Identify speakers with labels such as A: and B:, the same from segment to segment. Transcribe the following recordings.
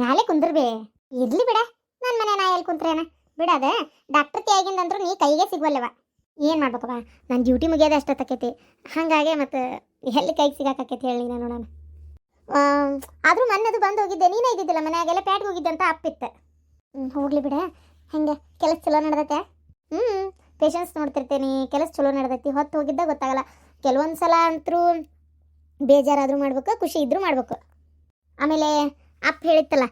A: ಮ್ಯಾಲೆ ಕುಂದ್ರಬೇ. ಇರ್ಲಿ ಬಿಡ ನನ್ನ ಮನೆ ನಾ ಎಲ್ಲಿ ಕುಂತ್ರೇನ? ಬಿಡದ ಡಾಕ್ಟರ್ ಆಗಿಂದಂದ್ರು ನೀ ಕೈಗೆ ಸಿಗ್ವಲ್ಲವ. ಏನು ಮಾಡ್ಬೇಕವ ನನ್ನ ಡ್ಯೂಟಿ ಮುಗಿಯೋದು ಅಷ್ಟೊತ್ತಕೈತಿ ಹಾಗಾಗಿ ಮತ್ತು ಎಲ್ಲಿ ಕೈಗೆ ಸಿಗಾಕೈತಿ ಹೇಳಿ ನಾನು ನಾನು ಆದರೂ ಮೊನ್ನೆದು ಬಂದು ಹೋಗಿದ್ದೆ, ನೀನೇ ಇದ್ದಿದ್ದಿಲ್ಲ ಮನೆಯಾಗೆಲ್ಲ ಪ್ಯಾಟ್ಗೆ ಹೋಗಿದ್ದೆ ಅಂತ ಅಪ್ಪಿತ್ತ. ಹೋಗ್ಲಿ ಬಿಡ. ಹೆಂಗೆ? ಕೆಲಸ ಚಲೋ ನಡ್ದತೆ? ಹ್ಞೂ ಪೇಷನ್ಸ್ ನೋಡ್ತಿರ್ತೀನಿ. ಕೆಲಸ ಚಲೋ ನಡ್ದೈತಿ. ಹೊತ್ತು ಹೋಗಿದ್ದ ಗೊತ್ತಾಗಲ್ಲ. ಕೆಲವೊಂದು ಸಲ ಅಂತರೂ ಬೇಜಾರಾದರೂ ಮಾಡ್ಬೇಕು, ಖುಷಿ ಇದ್ದರೂ ಮಾಡ್ಬೇಕು. ಆಮೇಲೆ ಅಪ್ಪ ಹೇಳಿತ್ತಲ್ಲ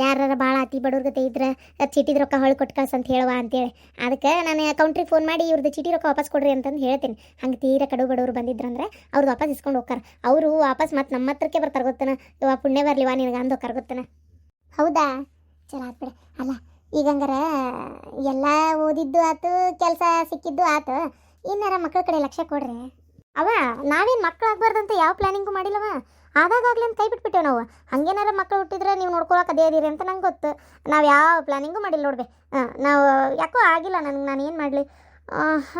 A: ಯಾರು ಭಾಳ ಅತಿ ಬಡವ್ರ ಗತೆ ಇದ್ರೆ, ಚೀಟಿದ ರೊಕ್ಕ ಹೊಳ್ಳಿ ಕೊಟ್ಟು ಕಳ್ಸ ಅಂತ ಹೇಳುವ ಅಂತೇಳಿ. ಅದಕ್ಕೆ ನಾನು ಅಕೌಂಟ್ರಿಗೆ ಫೋನ್ ಮಾಡಿ ಇವ್ರದ್ದು ಚೀಟಿ ರೊಕ್ಕ ವಾಪಸ್ ಕೊಡ್ರಿ ಅಂತಂದು ಹೇಳ್ತೀನಿ. ಹಂಗೆ ತೀರ ಕಡು ಬಡವ್ರು ಬಂದಿದ್ರಂದ್ರೆ ಅವ್ರದ್ದು ವಾಪಸ್ ಇಸ್ಕೊಂಡು ಹೋಗ್ತಾರೆ. ಅವರು ವಾಪಸ್ ಮತ್ತೆ ನಮ್ಮ ಹತ್ರಕ್ಕೆ ಬರ್ತಾರೆ ಗೊತ್ತನ? ಇವ ಪುಣ್ಯ ಬರಲಿವಾ ನಿನಗೆ ಅಂದು ಹೋಗ್ತಾರೆ ಹೌದಾ? ಚಲೋ ಆತ್ಬಿಡ ಅಲ್ಲ ಈಗ ಹಂಗಾರ ಎಲ್ಲ ಓದಿದ್ದು ಆತು, ಕೆಲಸ ಸಿಕ್ಕಿದ್ದು ಆತು. ಇನ್ನಾರ ಮಕ್ಕಳ ಕಡೆ ಲಕ್ಷ್ಯ ಕೊಡ್ರಿ? ಅವ, ನಾವೇನು ಮಕ್ಳು ಆಗ್ಬಾರ್ದಂತ ಯಾವ ಪ್ಲಾನಿಂಗು ಮಾಡಿಲ್ಲವ? ಆದಾಗಲೇ ಅಂತ ಕೈ ಬಿಟ್ಬಿಟ್ಟೇವೆ ನಾವು. ಹಂಗೇನಾರ ಮಕ್ಕಳು ಹುಟ್ಟಿದ್ರೆ ನೀವು ನೋಡ್ಕೊಳಕ್ಕೆ ಅದೇ ಇದೀರಿ ಅಂತ ನಂಗೆ ಗೊತ್ತು. ನಾವು ಯಾವ ಪ್ಲಾನಿಂಗು ಮಾಡಿಲ್ಲ ನೋಡ್ಬೆ. ನಾವು ಯಾಕೋ ಆಗಿಲ್ಲ ನನಗೆ, ನಾನು ಏನು ಮಾಡಲಿ?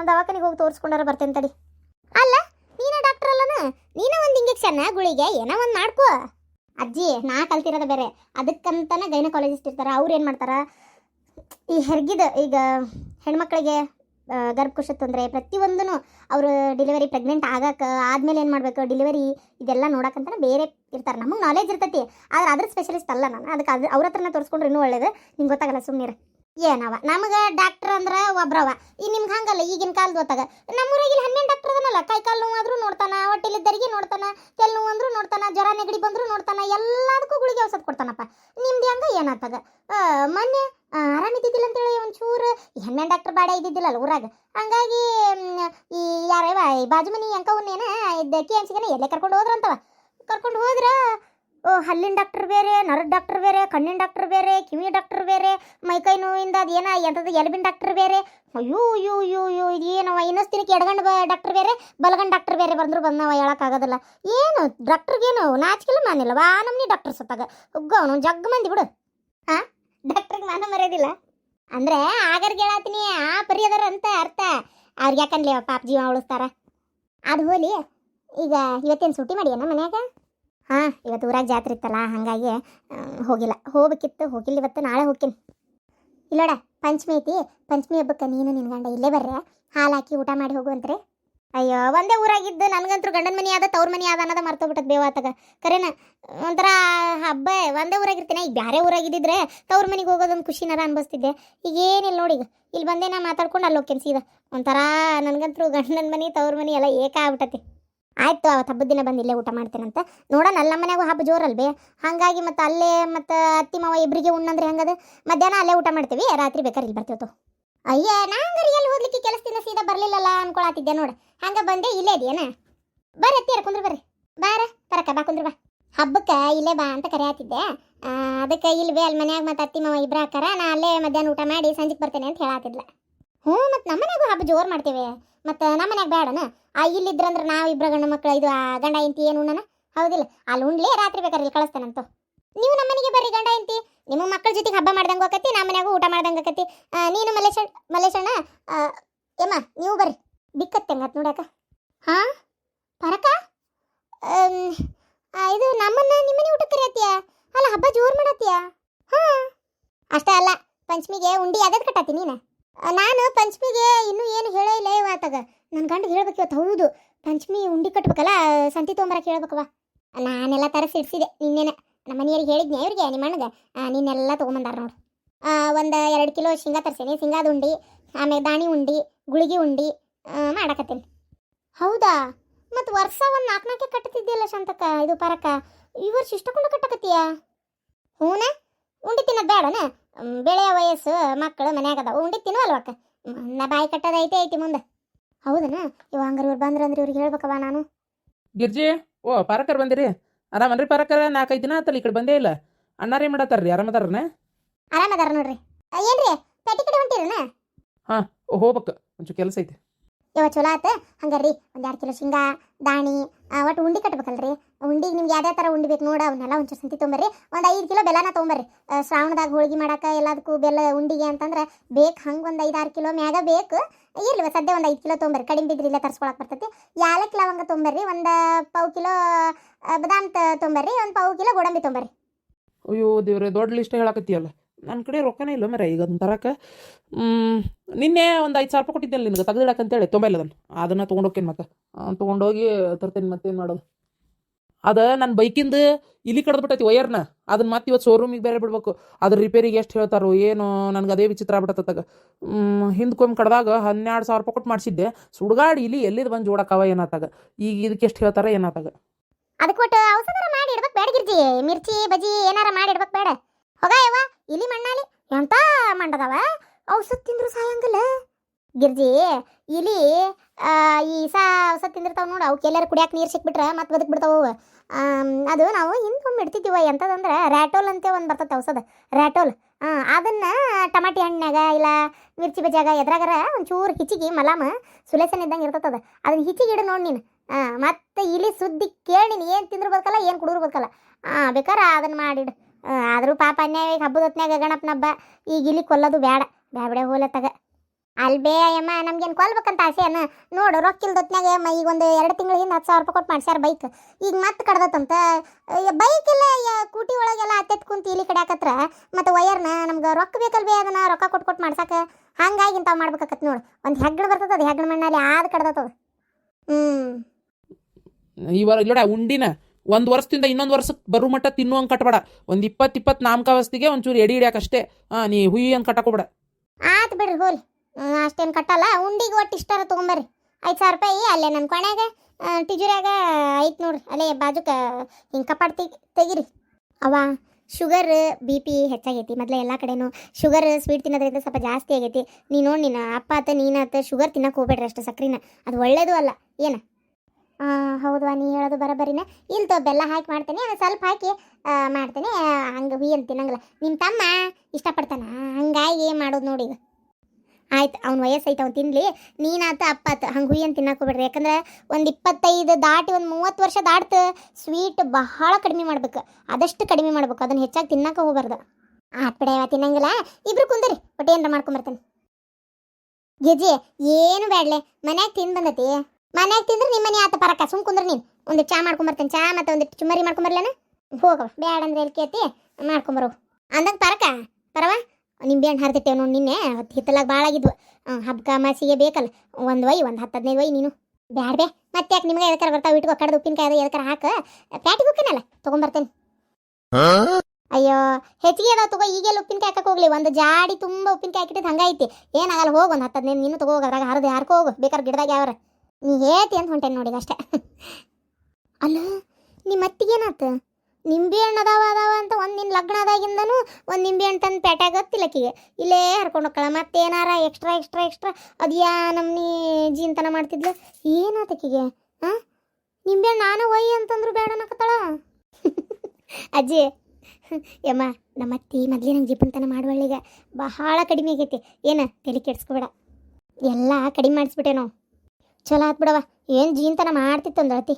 A: ದವಾಖಾನಿಗೆ ಹೋಗಿ ತೋರಿಸ್ಕೊಂಡಾರ ಬರ್ತೇನೆ ತಡಿ. ಅಲ್ಲ, ನೀನೇ ಡಾಕ್ಟರ್ ಅಲ್ಲನ? ನೀನೇ ಒಂದು ಇಂಜೆಕ್ಷನ್ ಗುಳಿಗೆ ಏನೋ ಒಂದು ಮಾಡ್ಕೋ. ಅಜ್ಜಿ, ನಾ ಕಲ್ತಿರೋದು ಬೇರೆ. ಅದಕ್ಕಂತಾನೆ ಗೈನಕಾಲಜಿಸ್ಟ್ ಇರ್ತಾರೆ, ಅವ್ರು ಏನು ಮಾಡ್ತಾರೆ? ಈ ಹೆರ್ಗಿದ ಈಗ ಹೆಣ್ಮಕ್ಳಿಗೆ ಗರ್ಭಕೋಶ ತೊಂದರೆ ಪ್ರತಿಯೊಂದೂ ಅವರು ಡೆಲಿವರಿ ಪ್ರೆಗ್ನೆಂಟ್ ಆಗಕ್ಕೆ ಆದಮೇಲೆ ಏನು ಮಾಡಬೇಕು? ಡೆಲಿವರಿ ಇದೆಲ್ಲ ನೋಡಕ್ಕಂತಾನೆ ಬೇರೆ ಇರ್ತಾರೆ. ನಮಗೆ ನಾಲೆಜ್ ಇರ್ತೈತಿ. ಆದ್ರೆ ಅದ್ರ ಸ್ಪೆಷಲಿಸ್ಟ್ ಅಲ್ಲ ನಾನು. ಅದಕ್ಕೆ ಅದು ಅವ್ರ ಹತ್ರನೇ ತೋರಿಸ್ಕೊಂಡ್ರೆ ಇನ್ನೂ ಒಳ್ಳೇದು. ನಿಂಗೆ ಗೊತ್ತಾಗಲ್ಲ ಸುಮ್ಮನೆ ಏನವ? ನಮಗೆ ಡಾಕ್ಟರ್ ಅಂದ್ರೆ ಒಬ್ರವ. ಈ ನಿಮ್ಗೆ ಹಂಗಲ್ಲ ಈಗಿನ ಕಾಲದ ಹೊತ್ತಾಗ ನಮ್ಮೂರಾಗ ಇಲ್ಲಿ ಹನ್ನೆರಡು ಡಾಕ್ಟರ್ ಅದನ್ನಲ್ಲ ಕೈ ಕಾಲು ನೋವು ಆದರೂ ನೋಡ್ತಾನ ಹೊಟ್ಟೆಲಿದ್ದರಿಗೆ ನೋಡ್ತಾನ ಕೆಲ್ ನೋವು ಅಂದ್ರೂ ನೋಡ್ತಾನ ಜ್ವರ ನೆಗಡಿ ಬಂದರೂ ನೋಡ್ತಾನ ಎಲ್ಲದಕ್ಕೂ ಗುಳಿಗೆ ಔಷಧ ಕೊಡ್ತಾನಪ್ಪ. ನಿಮ್ದು ಹಂಗ ಏನಾತಾಗ ಮೊನ್ನೆ ಆ, ಆರಾಮಿದ್ದಿದ್ದಿಲ್ಲ ಅಂತೇಳಿ ಒಂಚೂರು. ಚೂರು ಹನ್ನೆರಡು ಡಾಕ್ಟರ್ ಬಾಡ ಇದ್ದಿದ್ದಿಲ್ಲಲ್ಲ ಊರಾಗ. ಹಂಗಾಗಿ ಈ ಯಾರವ ಈ ಬಾಜು ಮನಿ ಅಂಕವನ್ನೇನ ಇದ್ದ ಕೆ ಎಂ ಎಲ್ಲೇ ಕರ್ಕೊಂಡು ಹೋದ್ರಂತವ. ಕರ್ಕೊಂಡು ಹೋದ್ರ ಹಲ್ಲಿನ ಡಾಕ್ಟರ್ ಬೇರೆ, ನರದ ಡಾಕ್ಟರ್ ಬೇರೆ, ಕಣ್ಣಿನ ಡಾಕ್ಟರ್ ಬೇರೆ, ಕಿವಿ ಡಾಕ್ಟರ್ ಬೇರೆ ಮೈಕೈ ನೋವಿಂದ ಅದು ಏನ ಎಂಥದ್ದು ಎಲುಬಿನ ಡಾಕ್ಟರ್ ಬೇರೆ? ಅಯ್ಯೋ ಅಯ್ಯೋ ಅಯ್ಯೋ ಅಯ್ಯೋ ಇದೇನವ ಇನ್ನೊಂದು ದಿನಕ್ಕೆ ಎಡಗಂಡು ಡಾಕ್ಟರ್ ಬೇರೆ, ಬಲಗಂಡು ಡಾಕ್ಟರ್ ಬೇರೆ ಬಂದ್ರು ಬಂದವ ಹೇಳಕ್ಕಾಗೋದಿಲ್ಲ. ಏನು, ಡಾಕ್ಟ್ರಿಗೇನು ನಾಚಿಕೆಲ್ಲ ಮಾನಿಲ್ಲವಾ ನಮ್ಮನಿ ಡಾಕ್ಟರ್ ಸತ್ತಾಗ. ಅವನು ಜಗ್ ಮಂದಿ ಬಿಡು. ಹಾ ಡಾಕ್ಟ್ರಿಗೆ ಮಾನ ಮರೆಯೋದಿಲ್ಲ. ಅಂದ್ರೆ ಆಗರ್ ಹೇಳತ್ತೀನಿ ಆ ಪರಿ ಅದರಂತ ಅರ್ಥ. ಅವ್ರಿಗೆ ಯಾಕನ್ಲಿ ಪಾಪ ಜೀವ ಉಳಿಸ್ತಾರ? ಅದು ಹೋಲಿ, ಈಗ ಇವತ್ತೇನು ಸೂಟಿ ಮಾಡಿಯನ ಮನ್ಯಾಗ? ಹಾಂ, ಇವತ್ತು ಊರಾಗ ಜಾತ್ರೆ ಇತ್ತಲ್ಲ, ಹಾಗಾಗಿ ಹೋಗಿಲ್ಲ. ಹೋಗ್ಬೇಕಿತ್ತು, ಹೋಗಿಲ್ಲ, ಇವತ್ತು ನಾಳೆ ಹೋಗ್ತೀನಿ. ಇಲ್ಲೋಡ, ಪಂಚಮಿ ಐತಿ. ಪಂಚಮಿ ಹಬ್ಬಕ್ಕೆ ನೀನು ನಿನ್ನ ಗಂಡ ಇಲ್ಲೇ ಬರ್ರೆ. ಹಾಲು ಹಾಕಿ ಊಟ ಮಾಡಿ ಹೋಗುವಂತ್ರಿ ಅಯ್ಯೋ, ಒಂದೇ ಊರಾಗಿದ್ದು ನನಗಂತೂ ಗಂಡನ ಮನೆ ಆದ, ತವ್ರ ಮನೆ ಆದ ಅನ್ನೋದ ಮರ್ತೋಗ್ಬಿಟ್ಟದ ಬೇವಾತಾಗ ಕರೆನ, ಒಂಥರ ಹಬ್ಬ, ಒಂದೇ ಊರಾಗಿರ್ತೀನಿ? ಈಗ ಬೇರೆ ಊರಾಗಿದ್ದಿದ್ರೆ ತವ್ರ ಮನೆಗೆ ಹೋಗೋದೊಂದು ಖುಷಿನಾರ ಅನ್ಭವಿಸ್ತಿದ್ದೆ. ಈಗ ಏನಿಲ್ಲ ನೋಡಿ, ಈಗ ಇಲ್ಲಿ ಬಂದೇ ನಾ ಮಾತಾಡ್ಕೊಂಡು ಅಲ್ಲಿ ಹೋಗ್ತೀನಿ ಸೀದಾ. ಒಂಥರ ನನಗಂತೂ ಗಂಡನ ಮನೆ, ತವ್ರ ಮನೆ ಎಲ್ಲ ಏಕ ಆಗ್ಬಿಟ್ಟತಿ. ಆಯ್ತು ಅವತ್ತು ಹಬ್ಬದ ದಿನ ಬಂದು ಇಲ್ಲೇ ಊಟ ಮಾಡ್ತೇನಂತ. ನೋಡೋಣ, ಅಲ್ಲ ಮನ್ಯಾಗೂ ಹಬ್ಬ ಜೋರಲ್ವೇ? ಹಾಗಾಗಿ ಮತ್ತೆ ಅಲ್ಲೇ ಮತ್ತು ಅತ್ತಿ ಮಾವ ಇಬ್ಬರಿಗೆ ಉಣ್ಣಂದ್ರೆ ಹೆಂಗದ? ಮಧ್ಯಾಹ್ನ ಅಲ್ಲೇ ಊಟ ಮಾಡ್ತೀವಿ, ರಾತ್ರಿ ಬೇಕಾದ್ರೆ ಇಲ್ಲಿ ಬರ್ತೀವಿ. ಅಯ್ಯ ಅಂದ್ರೆ ಎಲ್ಲಿ ಹೋಗ್ಲಿಕ್ಕೆ ಕೆಲಸದಿಂದ ಸೀದಾ ಬರಲಿಲ್ಲಲ್ಲ ಅನ್ಕೊಳತಿದ್ದೆ ನೋಡು. ಹಂಗೆ ಬಂದೆ, ಇಲ್ಲೇ ಇದೆಯೇನ? ಬರ್ರಿ ಅತ್ತಿಯರ, ಕುಂದ್ರ ಬರ್ರಿ. ಬಾರ ಬರಕ ಬಾ, ಕುಂದ್ರ ಬಾ. ಹಬ್ಬಕ್ಕೆ ಇಲ್ಲೇ ಬಾ ಅಂತ ಕರೆಯತ್ತಿದ್ದೆ ಅದಕ್ಕೆ ಇಲ್ಲಿ ಬೇ ಅಲ್ಲಿ ಮನ್ಯಾಗ ಮತ್ತೆ ಅತ್ತಿ ಮಾವ ಇಬ್ರ ಹಾಕಾರ, ನಾ ಅಲ್ಲೇ ಮಧ್ಯಾಹ್ನ ಊಟ ಮಾಡಿ ಸಂಜೆಗೆ ಬರ್ತೇನೆ ಅಂತ ಹೇಳತ್ತಿದ್ಲ ಹ್ಞೂ, ಮತ್ತು ನಮ್ಮ ಮನೆಗೂ ಹಬ್ಬ ಜೋರು ಮಾಡ್ತೇವೆ. ಮತ್ತು ನಮ್ಮ ಮನೆಗೆ ಬೇಡನ ಆ ಇಲ್ಲಿದ್ರಂದ್ರೆ ನಾವು ಇಬ್ರ ಗಂಡ ಮಕ್ಕಳು ಇದು ಆ ಗಂಡ ಇಂತಿ ಏನು ಉಣ್ಣನ? ಹೌದಿಲ್ಲ. ಅಲ್ಲಿ ಉಣ್ಲೇ ರಾತ್ರಿ ಬೇಕಾದ್ರೆ ಇಲ್ಲಿ ಕಳಿಸ್ತಾನಂತು. ನೀವು ನಮ್ಮ ಮನೆಗೆ ಬರ್ರಿ ಗಂಡ ಇಂತಿ ನಿಮ್ಮ ಮಕ್ಕಳ ಜೊತೆಗೆ ಹಬ್ಬ ಮಾಡ್ದಂಗೆ ಹೋಗತ್ತಿ ನಮ್ಮ ಮನೆಗೂ ಊಟ ಮಾಡ್ದಂಗೆ ಆಕತಿ ನೀನು ಮಲ್ಲೇಶ, ಮಲ್ಲೇಶಣ್ಣ ಏಮ್ಮ ನೀವು ಬರ್ರಿ. ಬಿಕ್ಕತ್ತೆ ಹತ್ ನೋಡಕ್ಕ ಹಾಂ? ಪರಕ? ಇದು ನಮ್ಮನ್ನ ನಿಮ್ಮನೆ ಊಟಕ್ಕೆ ಕರಿಯತ್ತೀಯ? ಅಲ್ಲ, ಹಬ್ಬ ಜೋರು ಮಾಡತ್ತೀಯ? ಹಾಂ. ಅಷ್ಟೇ ಅಲ್ಲ, ಪಂಚಮಿಗೆ ಉಂಡಿ ಅದಕ್ಕೆ ಕಟ್ಟತ್ತಿ ನೀನು? ನಾನು ಪಂಚಮಿಗೆ ಇನ್ನೂ ಏನು ಹೇಳೇ ಇಲ್ಲ ಇವತ್ತಾಗ ನನ್ನ ಗಂಡ ಹೇಳ್ಬೇಕು ಇವತ್ತು, ಹೌದು. ಪಂಚಮಿ ಉಂಡಿ ಕಟ್ಬೇಕಲ್ಲ, ಸಂತಿ ತೊಗೊಂಬರಕ್ಕೆ ಹೇಳ್ಬೇಕವ ನಾನೆಲ್ಲ ತರಸಿ ಇಡ್ಸಿದೆ ನಿನ್ನೆನೆ. ನಮ್ಮ ಮನೆಯವ್ರಿಗೆ ಹೇಳಿದ್ನಿ ಅವ್ರಿಗೆ ನಿಮ್ಮ ಅಣ್ಣಗೆ. ನಿನ್ನೆಲ್ಲ ತೊಗೊಂಬಂದಾರ ನೋಡು. ಒಂದು ಎರಡು ಕಿಲೋ ಶೇಂಗಾ ತರ್ಸೀನಿ, ಶೇಂಗಾದ ಉಂಡಿ, ಆಮೇಲೆ ದಾಣಿ ಉಂಡಿ, ಗುಳಿಗೆ ಉಂಡಿ ಮಾಡಕತ್ತೀನಿ. ಹೌದಾ? ಮತ್ತು ವರ್ಷ ಒಂದು ನಾಲ್ಕು ನಾಲ್ಕೆ ಕಟ್ಟತಿದ್ದಿಲ್ಲ ಶಾಂತಕ್ಕ, ಇದು ಪರಕ ಈ ವರ್ಷ ಇಷ್ಟಕೊಂಡು ಕಟ್ಟಕತ್ತೀಯ? ಹೂನ? ಉಂಡಿ ತಿನ್ನೋದು ಬೇಡನ ಬೆಳೆಯ ವಯಸ್ಸು ಮಕ್ಕಳು ಮನ್ಯಾಗ ಅದಾವ. ಉಂಡಿ ತಿನ್ನು ಅಲ್ವಕ್ಕ ನಾ ಬಾಯಿ ಕಟ್ಟೋದು ಐತೆ ಐತಿ ಮುಂದೆ. ಹೌದನ? ಇವ ಹಂಗಾರೆ ಇವ್ರು ಬಂದ್ರಂದ್ರೆ ಇವ್ರಿಗೆ ಹೇಳ್ಬೇಕವ ನಾನು.
B: ಗಿರ್ಜಿ ಓ ಪಾರಕರ್ ಬಂದಿರಿ. ಆರಾಮನ್ರಿ ಪಾರಕರ? ನಾಲ್ಕೈದು ದಿನ ಆತಲ್ಲ ಈ ಕಡೆ ಬಂದೇ ಇಲ್ಲ. ಅಣ್ಣಾರೇ ಮಾಡತ್ತಾರ್ರಿ? ಆರಾಮದಾರನ?
A: ಆರಾಮದಾರ ನೋಡ್ರಿ. ಏನ್ರಿ ಪೆಟ್ಟಿ ಕಡೆ ಹೊಂಟಿರನ?
B: ಓ ಹೋಗ್ಬೇಕು. ಒಂಚೂರು ಕೆಲಸ ಐತಿ.
A: ಇವ ಚಲೋ ಆತ? ಹಂಗಾರ್ರಿ, ಒಂದು ಎರಡು ಕಿಲೋ ಶೇಂಗಾ, ದಾಣಿ ಒಟ್ಟು ಉಂಡಿ ಕಟ್ಬೇಕಲ್ರಿ? ಉಂಡಿಗೆ ನಿಮ್ಗೆ ಯಾವ್ಯಾವ ಥರ ಉಂಡಿ ಬೇಕು ನೋಡ ಅವನ್ನೆಲ್ಲ ಒಂಚೂರು ಸಂತಿ ತೊಗೊಂಬರ್ರಿ ಒಂದು ಐದು ಕಿಲೋ ಬೆಲ್ಲನ ತೊಗೊಂಬರ್ರಿ ಶ್ರಾವಣದಾಗ ಹೋಳಿಗೆ ಮಾಡಕ್ಕೆ ಎಲ್ಲದಕ್ಕೂ ಬೆಲ್ಲ ಉಂಡಿಗೆ ಅಂತಂದ್ರೆ ಬೇಕು, ಹಂಗೆ ಒಂದು ಆರು ಕಿಲೋ ಮ್ಯಾಗ ಬೇಕು. ಇರ್ಲಿ ಸದ್ಯ ಒಂದು ಐದು ಕಿಲೋ ತೊಗೊಂಬರ್ರಿ ಕಡಿಮೆ ಬಿದ್ರಿ ಇಲ್ಲ ತರ್ಸ್ಕೊಳಕ್ಕೆ ಬರ್ತೈತಿ. ಯಾಲಕ್ಕಿ ಲವಂಗ ತೊಗೊಂಬರ್ರಿ ಒಂದು ಪಾವು ಕಿಲೋ ಬದಾಮ್ ತೊಂಬರ್ರಿ, ಒಂದು ಪಾವು ಕಿಲೋ ಗೋಡಂಬಿ ತೊಗೊಂಬರ್ರಿ
B: ಅಯ್ಯೋ ದೇವ್ರೆ, ದೊಡ್ಡ ಲಿಸ್ಟ್ ಹೇಳಕತ್ತೀಯಲ್ಲ? ನನ್ನ ಕಡೆ ರೊಕ್ಕನೇ ಇಲ್ಲ ಮರ ಈಗ ಅದನ್ನ ತರಕ್ಕೆ ನಿನ್ನೆ ಒಂದು ಐದು ಸಾವಿರ ರೂಪಾಯಿ ಕೊಟ್ಟಿದ್ದೆಲ್ಲ ನಿನಗೆ ತೆಗೆದಿಡಕ್ಕಂತೇಳಿ ತೊಂಬೈಲ್ ಅದನ್ನು. ಅದನ್ನು ತೊಗೊಂಡೋಗ್ತೇನೆ ಮತ್ತೆ. ತೊಗೊಂಡೋಗಿ ತರ್ತೇನೆ ಮತ್ತೇನು ಮಾಡೋದು. ಅದು ನನ್ನ ಬೈಕಿಂದ ಇಲ್ಲಿ ಕಡ್ದು ಬಿಟ್ಟೈತಿ ವಯರ್ನ. ಅದನ್ನ ಮತ್ತೆ ಇವತ್ತು ಶೋರೂಮಿಗೆ ಬೇರೆ ಬಿಡ್ಬೇಕು. ಅದ್ರ ರಿಪೇರಿಗೆ ಎಷ್ಟು ಹೇಳ್ತಾರೋ ಏನು, ನನಗೆ ಅದೇ ವಿಚಿತ್ರ ಆಗ್ಬಿಟ್ಟತ್ತಾಗ ಹಿಂದ್ಕೊಮ್ಮೆ ಕಡ್ದಾಗ ಹನ್ನೆರಡು ಸಾವಿರ ರೂಪಾಯಿ ಕೊಟ್ಟು ಮಾಡಿಸಿದ್ದೆ. ಸುಡ್ಗಾಡಿ ಇಲ್ಲಿ ಎಲ್ಲಿದ್ ಬಂದು ಜೋಡಕ್ಕವ ಏನಾತಾಗ ಈಗ ಇದಕ್ಕೆ ಎಷ್ಟು ಹೇಳ್ತಾರ ಏನಾತಾಗ
A: ಅದಕ್ಕೆ ಔಷಧ ಮಾಡಿ ಇಡ್ಬೇಕು ಬೇಡ ಗಿರ್ಜಿ. ಮಿರ್ಚಿ, ಬಜ್ಜಿ ಏನಾರ ಮಾಡಿ ಇಡ್ಬೇಕು ಬೇಡ. ಹೋಗ ಇಲಿ ಮಣ್ಣಾಲಿ ಎಂತ ಮಂಡದವ? ಔಷಧ ತಿಂದ್ರು ಸಾಯಂಗಿಲ್ಲ. ಗಿರ್ಜಿ ಇಲಿ ಈ ಸಾ ಔಷಧ ತಿಂದಿರ್ತಾವ ನೋಡು ಅವಕ್ಕೆ ಎಲ್ಲಾರು ಕುಡಿಯಾಕ ನೀರು ಸಿಕ್ಬಿಟ್ರೆ ಮತ್ತೆ ಬದುಕ್ ಬಿಡ್ತಾವ ಅವು. ಅದು ನಾವು ಹಿಂದ್ಕೊಮ್ಮೆ ಇಡ್ತಿದ್ದೀವ ಎಂತದಂದ್ರೆ ರ್ಯಾಟೋಲ್ ಅಂತ ಒಂದು ಬರ್ತೈತೆ ಔಷಧ. ರ್ಯಾಟೋಲ್ ಅದನ್ನು ಟಮಾಟಿ ಹಣ್ಣಾಗ ಇಲ್ಲ ಮಿರ್ಚಿ ಬಜ್ಜಾಗ ಎದ್ರಾಗರ ಒಂಚೂರು ಹಿಚಿಗಿ ಮಲಾಮ ಸುಲೇಸನ್ ಇದ್ದಂಗೆ ಇರ್ತದ ಅದನ್ನ ಹಿಚಿಗೆ ಇಡು ನೋಡಿ ನೀನು. ಮತ್ತೆ ಇಲಿ ಸುದ್ದಿ ಕೇಳಿ ನೀನು ಏನು ತಿಂದ್ರು ಬದುಕಲ್ಲ, ಏನು ಕುಡಿದ್ರು ಬದುಕಲ್ಲ. ಹಾಂ ಬೇಕಾರೆ ಅದನ್ನು ಮಾಡಿಡು. ಆದ್ರೂ ಪಾಪ ಅನ್ಯಾಯ, ಈಗ ಹಬ್ಬದ ಹೊತ್ನ್ಯಾಗ ಗಣಪನ ಹಬ್ಬ ಈಗ ಇಲ್ಲಿ ಕೊಲ್ಲೋದು ಬೇಡ ಬ್ಯಾಬಡೆ ಹೋಲೆ ತಗ. ಅಲ್ಬೇ ಅಯ್ಯಮ್ಮ, ನಮ್ಗೇನು ಕೊಲ್ಬೇಕಂತ ಆಸೆ ಅನ್ನ ನೋಡು, ರೊಕ್ಕಿಲ್ದ ಅಮ್ಮ ಈಗ ಒಂದು ಎರಡು ತಿಂಗಳ ಹಿಂದೆ ಹತ್ತು ಸಾವಿರ ರೂಪಾಯಿ ಕೊಟ್ಟು ಮಾಡ್ಸ್ಯಾರ ಬೈಕ್. ಈಗ ಮತ್ತೆ ಕಡ್ದತ್ತಂತ? ಬೈಕ್ ಎಲ್ಲ ಕೂಟಿ ಒಳಗೆಲ್ಲ ಹತ್ತೆತ್ ಕುಂತು ಕಡೆ ಹಾಕತ್ರ. ಮತ್ತು ವಯರ್ನ ನಮ್ಗೆ ರೊಕ್ಕ ಬೇಕಲ್ವೇ ಅದನ್ನ ರೊಕ್ಕ ಕೊಟ್ಟು ಕೊಟ್ಟು ಮಾಡ್ಸಕ್ಕೆ ಹಂಗಾಗಿ ಇಂಥವು ಮಾಡ್ಬೇಕಾಕತ್ ನೋಡು. ಒಂದು ಹೆಗ್ಗಣ ಬರ್ತದೆ, ಅದು ಹೆಗ್ಗಣ ಮಣ್ಣಲ್ಲಿ ಆದ ಕಡ್ದತ್ತದ. ಹ್ಞೂ
B: ವರ ಇಲ್ಲೋಡ, ಉಂಡಿನ? ಒಂದು ವರ್ಷದಿಂದ ಇನ್ನೊಂದು ವರ್ಷಕ್ಕೆ ಬರೋ ಮಟ್ಟ ತಿನ್ನುವಂಗೆ ಕಟ್ಬೇಡ. ಒಂದು ಇಪ್ಪತ್ತು ಇಪ್ಪತ್ತು ನಾಮಕಾವಸ್ತಿಗೆ ಒಂಚೂರು ಎಡಿ ಹಿಡಿಯಾಕಷ್ಟೇ ಹಾಂ ನೀ ಹುಯಿ ಅಂತ ಕಟ್ಟಕೋಬೇಡ
A: ಆಯ್ತು ಬಿಡ್ರಿ, ಹೋಲಿ. ಅಷ್ಟೇನು ಕಟ್ಟಲ್ಲ. ಉಂಡಿಗೆ ಒಟ್ಟು ಇಷ್ಟಾರ ತೊಗೊಂಬರ್ರಿ. ಐದು ಸಾವಿರ ರೂಪಾಯಿ ಅಲ್ಲೇ ನನ್ನ ಕೊನೆಗೆ ಟಿಜುರ್ಯಾಗ ಐತೆ ನೋಡ್ರಿ. ಅಲ್ಲೇ ಬಾಜುಕ ಹಿಂಗೆ ಕಪಾಟ್ ತೆಗಿ, ತೆಗಿರಿ. ಅವ ಶುಗರ್, ಬಿ ಪಿ ಹೆಚ್ಚಾಗೈತಿ ಮೊದಲ ಎಲ್ಲ ಕಡೆನೂ. ಶುಗರ್, ಸ್ವೀಟ್ ತಿನ್ನೋದ್ರಿಂದ ಸ್ವಲ್ಪ ಜಾಸ್ತಿ ಆಗೈತಿ. ನೀ ನೋಡಿ ನಿನ್ನ ಅಪ್ಪ ಆತ ನೀನಾತ ಶುಗರ್ ತಿನ್ನಕ್ಕೆ ಹೋಗ್ಬೇಡ್ರಿ ಅಷ್ಟು ಸಕ್ರಿನ. ಅದು ಒಳ್ಳೇದು ಅಲ್ಲ. ಏನು? ಹೌದವಾ, ನೀ ಹೇಳೋದು ಬರೋಬ್ಬರಿನ? ಇಲ್ತೋ ಬೆಲ್ಲ ಹಾಕಿ ಮಾಡ್ತೇನೆ ಸ್ವಲ್ಪ ಹಾಕಿ ಮಾಡ್ತೀನಿ. ಹಂಗೆ ಹುಯಿ ಅಂತ ತಿನ್ನಂಗಿಲ್ಲ. ನಿಮ್ಮ ತಮ್ಮ ಇಷ್ಟಪಡ್ತಾನ? ಹಂಗಾಗಿ ಮಾಡೋದು ನೋಡಿ ಈಗ. ಆಯ್ತು, ಅವ್ನ ವಯಸ್ಸೈತೆ, ಅವ್ನು ತಿನ್ನಲಿ ನೀನಾತ ಅಪ್ಪಾತ, ಹಂಗೆ ಹುಯಿ ಅಂತ ತಿನ್ನಕ್ಕೆ ಹೋಗ್ಬೇಡ್ರಿ ಯಾಕಂದ್ರೆ ಒಂದು ಇಪ್ಪತ್ತೈದು ದಾಟಿ ಒಂದು ಮೂವತ್ತು ವರ್ಷ ದಾಟ್ತು ಸ್ವೀಟ್ ಬಹಳ ಕಡಿಮೆ ಮಾಡ್ಬೇಕು. ಆದಷ್ಟು ಕಡಿಮೆ ಮಾಡ್ಬೇಕು. ಅದನ್ನು ಹೆಚ್ಚಾಗಿ ತಿನ್ನಕ್ಕೆ ಹೋಗ್ಬಾರ್ದು. ಆತ್ ಬಿಡ ತಿನ್ನಂಗಿಲ್ಲ. ಇಬ್ರು ಕುಂದರಿ ಬಟ್ ಏನಾರ ಮಾಡ್ಕೊಂಬರ್ತೀನಿ ಗೆಜಿ ಏನು ಬೇಡಲೆ ಮನ್ಯಾಗ ತಿಂದು ಬಂದತಿ? ಮನ್ಯಾಗ ತಿಂದ್ರೆ ನಿಮ್ಮ ಮನೆ ಆತ ಪರಕ ಸುಮ್ ಕುಂದ್ರ ನೀನು. ಒಂದು ಚಾ ಮಾಡ್ಕೊಂಬರ್ತೇನೆ ಚಾ ಮತ್ತೆ ಒಂದು ಚುಮ್ಮರಿ ಮಾಡ್ಕೊಂಬರ್ಲೇನ ಹೋಗವ ಬ್ಯಾಡ ಅಂದ್ರೆ ಎಲ್ಲಿ ಕೇತಿ ಮಾಡ್ಕೊಂಬರೋ ಅಂದಂಗ ಪರಕ ಪರವ? ನಿಂಬೆಹಣ್ಣು ಹರಿದಿಟ್ಟೇವೆ ನೋಡಿ ನಿನ್ನೆ ಹೊತ್ತು ಹಿತ್ತಲಾಗ ಭಾಳ ಆಗಿದ್ವು. ಹಬ್ಬ ಮಾಸಿಗೆ ಬೇಕಲ್ಲ, ಒಂದು ವೈ, ಒಂದು ಹತ್ತು ಹದಿನೈದು ವೈ ನೀನು. ಬ್ಯಾಡ ಬೇ. ಮತ್ತೆ ಯಾಕೆ ನಿಮಗೆ ಎದಕ್ಕಾರ ಬರ್ತಾವೆ? ಇಟ್ಕೋ, ಕಡ್ದು ಉಪ್ಪಿನಕಾಯಿ ಅದು ಎದಕ್ಕಾರ ಹಾಕ. ಪ್ಯಾಟಿಗೆ ಹೋಗ್ಕೇನಲ್ಲ ತೊಗೊಂಬರ್ತೇನೆ ಅಯ್ಯೋ, ಹೆಚ್ಚಿಗೆ ಅದಾವ ತಗೋ, ಈಗೆಲ್ಲ ಉಪ್ಪಿನಕಾಯಿ ಹಾಕಕ್ಕೆ ಹೋಗ್ಲಿ. ಒಂದು ಜಾಡಿ ತುಂಬ ಉಪ್ಪಿನಕಾಯಿ ಹಾಕಿಟ್ಟಿದ್ದು ಹಂಗೈತಿ ಏನಾಗಲ್ಲ, ಹೋಗು ಒಂದು ಹತ್ತು ಹದಿನೈದು ನೀನು ತಗೋ ಅದ್ರಾಗ ಹರಿದು ಯಾರ್ಕೋ ಹೋಗು. ಬೇಕಾದ್ರೆ ಗಿಡದಾಗ ಯಾವ್ರ. ನೀ ಹೇಳ್ತಿ ಅಂತ ಹೊಂಟೇನು ನೋಡಿ ಅಷ್ಟೇ. ಅಲ್ಲ ನಿಮ್ಮ ಅತ್ತಿಗೆ ಏನಾತ? ನಿಂಬೆ ಹಣ್ಣು ಅದಾವ ಅದಾವ ಅಂತ ಒಂದು ನಿನ್ನ ಲಗ್ನ ಆದಾಗಿಂದನೂ ಒಂದು ನಿಂಬೆ ಹಣ್ಣು ತಂದು ಪೇಟ್ಯಾಗ ಗೊತ್ತಿಲ್ಲಕ್ಕಿಗೆ ಇಲ್ಲೇ ಹರ್ಕೊಂಡು ಹೋಗ್ಕಳ ಮತ್ತೇನಾರ ಎಕ್ಸ್ಟ್ರಾ ಎಕ್ಸ್ಟ್ರಾ ಎಕ್ಸ್ಟ್ರಾ ಅದ್ಯಾ ಜೀಂತನ ಜೀನ್ತನ ಮಾಡ್ತಿದ್ಲು. ಏನಾತಕ್ಕಿಗೆ ಹಾಂ ನಿಂಬೆ ಹಣ್ಣು ನಾನು ಒಯ್ ಅಂತಂದ್ರು ಬೇಡ ಅನ್ನಕತ್ತಾಳ? ಅಜ್ಜಿ, ಯಮ್ಮ, ನಮ್ಮ ಅತ್ತಿ ಮೊದಲೇ ನಂಗೆ ಜೀಪಂತನ ಮಾಡುವಳ್ಳಿಗೆ ಬಹಳ ಕಡಿಮೆ ಆಗೈತಿ. ಏನು, ತಲೆ ಕೆಡ್ಸ್ಕೊಬೇಡ. ಎಲ್ಲ ಕಡಿಮೆ ಮಾಡಿಸ್ಬಿಟ್ಟೆ ಚಲೋ ಆತ್ ಬಿಡವ ಏನು ಜೀನ್ತನ ಮಾಡ್ತಿತ್ತು ಒಂದು ಅಳತಿ